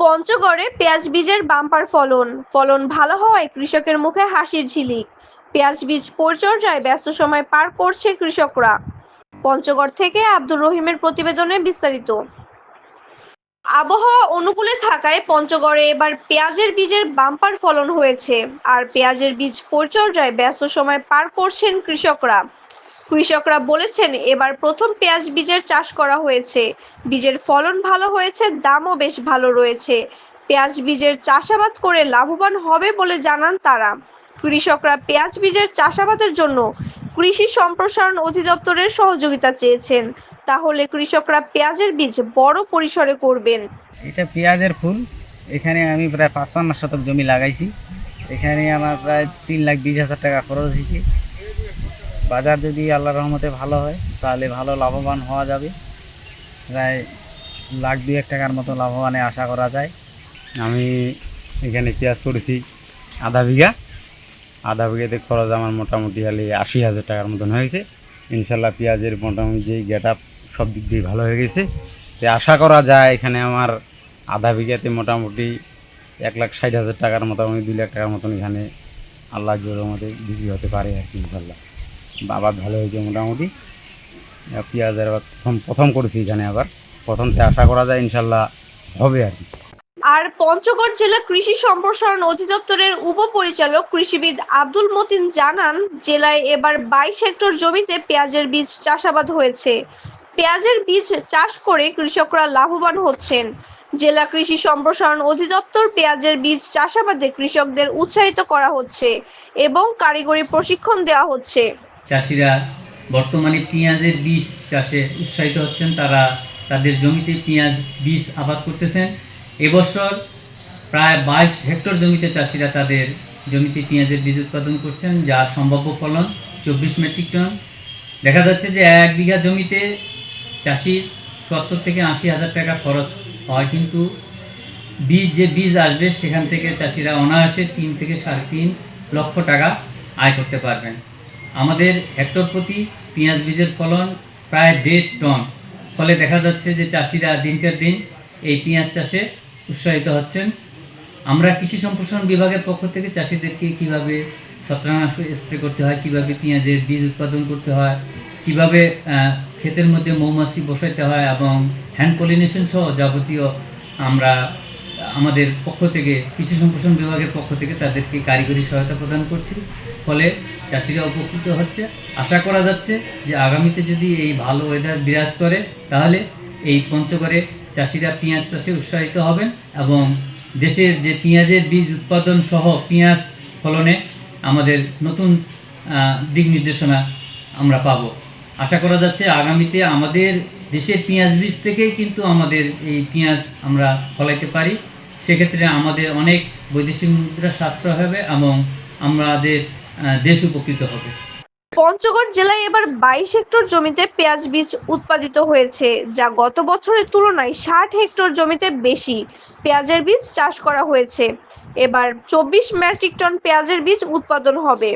পঞ্চগড়ে পেঁয়াজ বীজের বাম্পার ফলন। ফলন ভালো হওয়ায় কৃষকের মুখে হাসির ঝিলিক। পেঁয়াজ বীজ পরিচর্যায় ব্যস্ত সময় পার করছে কৃষকরা। পঞ্চগড় থেকে আব্দুর রহিমের প্রতিবেদনে বিস্তারিত। আবহাওয়া অনুকূলে থাকায় পঞ্চগড়ে এবার পেঁয়াজের বীজের বাম্পার ফলন হয়েছে। আর পেঁয়াজের বীজ পরিচর্যায় ব্যস্ত সময় পার করছেন কৃষকরা। কৃষকরা বলেছেন, এবার প্রথম পেঁয়াজ বীজের চাষ করা হয়েছে। বীজের ফলন ভালো হয়েছে, দামও বেশ ভালো রয়েছে। পেঁয়াজ বীজের চাষাবাদ করে লাভবান হবে বলে জানান তারা। কৃষকরা পেঁয়াজ বীজের চাষাবাদের জন্য কৃষি সম্প্রসারণ অধিদপ্তরের সহযোগিতা চেয়েছেন। তাহলে কৃষকরা পেঁয়াজের বীজ বড় পরিসরে করবেন। এটা পেঁয়াজের ফুল। এখানে আমি প্রায় পাঁচপান্ন শতক জমি লাগাইছি। এখানে আমার প্রায় তিন লাখ বিশ হাজার টাকা খরচ হয়েছে। বাজার যদি আল্লাহ রহমতে ভালো হয়, তাহলে ভালো লাভবান হওয়া যাবে। প্রায় লাখ দুয়েক টাকার মতো লাভবানে আশা করা যায়। আমি এখানে পেঁয়াজ করেছি আধা বিঘা। আধা বিঘাতে খরচ আমার মোটামুটি হলে আশি হাজার টাকার মতন হয়েছে ইনশাল্লাহ পেঁয়াজের মোটামুটি যেই গেট আপ সব দিক দিয়ে ভালো হয়ে গেছে। তো আশা করা যায় এখানে আমার আধা বিঘাতে মোটামুটি এক লাখ ষাট হাজার টাকার মোটামুটি দুই লাখ টাকার মতন এখানে আল্লাহ জোরের মধ্যে বিক্রি হতে পারে আর কি ইনশাল্লাহ। আবার ভালো হয়েছে মোটামুটি। আর পেঁয়াজের আবার প্রথম প্রথম করেছি এখানে আবার। প্রথম আশা করা যায় ইনশাল্লাহ হবে আর কি। আর পঞ্চগড় জেলা কৃষি সম্প্রসারণ অধিদপ্তরের উপপরিচালক কৃষিবিদ আব্দুল মতিন জানান, জেলায় এবার বাইশ হেক্টর জমিতে পেঁয়াজের বীজ চাষাবাদ হয়েছে। পেঁয়াজের বীজ চাষ করে কৃষকরা লাভবান হচ্ছেন। জেলা কৃষি সম্প্রসারণ অধিদপ্তর পেঁয়াজের বীজ চাষাবাদে কৃষকদের উৎসাহিত করা হচ্ছে এবং কারিগরি প্রশিক্ষণ দেওয়া হচ্ছে। চাষিরা বর্তমানে পেঁয়াজের বীজ চাষে উৎসাহিত হচ্ছেন। তারা তাদের জমিতে পেঁয়াজ বীজ আবাদ করতেছেন। এবছর প্রায় বাইশ হেক্টর জমিতে চাষিরা তাদের জমিতে পেঁয়াজের বীজ উৎপাদন করছেন যার সম্ভাব্য ফলন চব্বিশ মেট্রিক টন। দেখা যাচ্ছে যে এক বিঘা জমিতে চাষির সত্তর থেকে আশি হাজার টাকা খরচ হয়, কিন্তু বীজ যে বীজ আসবে, সেখান থেকে চাষিরা অনায়াসে তিন থেকে সাড়ে তিন লক্ষ টাকা আয় করতে পারবেন। আমাদের হেক্টর প্রতি পেঁয়াজ বীজের ফলন প্রায় দেড় টন। ফলে দেখা যাচ্ছে যে চাষিরা দিনকের দিন এই পেঁয়াজ চাষে উৎসাহিত হচ্ছেন। আমরা কৃষি সম্প্রসারণ বিভাগের পক্ষ থেকে চাষিদেরকে কীভাবে ছত্রাকনাশক স্প্রে করতে হয়, কীভাবে পেঁয়াজের বীজ উৎপাদন করতে হয়, কীভাবে ক্ষেতের মধ্যে মৌমাছি বসাইতে হয় এবং হ্যান্ড পলিনেশন সহ যাবতীয় আমরা আমাদের পক্ষ থেকে, কৃষি সম্প্রসারণ বিভাগের পক্ষ থেকে তাদেরকে কারিগরি সহায়তা প্রদান করছি। ফলে চাষিরা উপকৃত হচ্ছে। আশা করা যাচ্ছে যে আগামীতে যদি এই ভালো ওয়েদার বিরাজ করে, তাহলে এই পঞ্চগড়ে চাষিরা পেঁয়াজ চাষে উৎসাহিত হবেন এবং দেশের যে পেঁয়াজের বীজ উৎপাদন সহ পেঁয়াজ ফলনে আমাদের নতুন দিক নির্দেশনা আমরা পাব। আশা করা যাচ্ছে আগামীতে আমাদের দেশের পেঁয়াজ বীজ থেকেই কিন্তু আমাদের এই পেঁয়াজ আমরা ফলাইতে পারি। সেক্ষেত্রে আমাদের অনেক বৈদেশিক মুদ্রা সাশ্রয় হবে এবং আমাদের দেশ উপকৃত হবে। পঞ্চগড় জেলায় এবার বাইশ হেক্টর জমিতে পেঁয়াজ বীজ উৎপাদিত হয়েছে, যা গত বছরের তুলনায় ষাট হেক্টর জমিতে বেশি পেঁয়াজের বীজ চাষ করা হয়েছে। এবার চব্বিশ মেট্রিক টন পেঁয়াজের বীজ উৎপাদন হবে।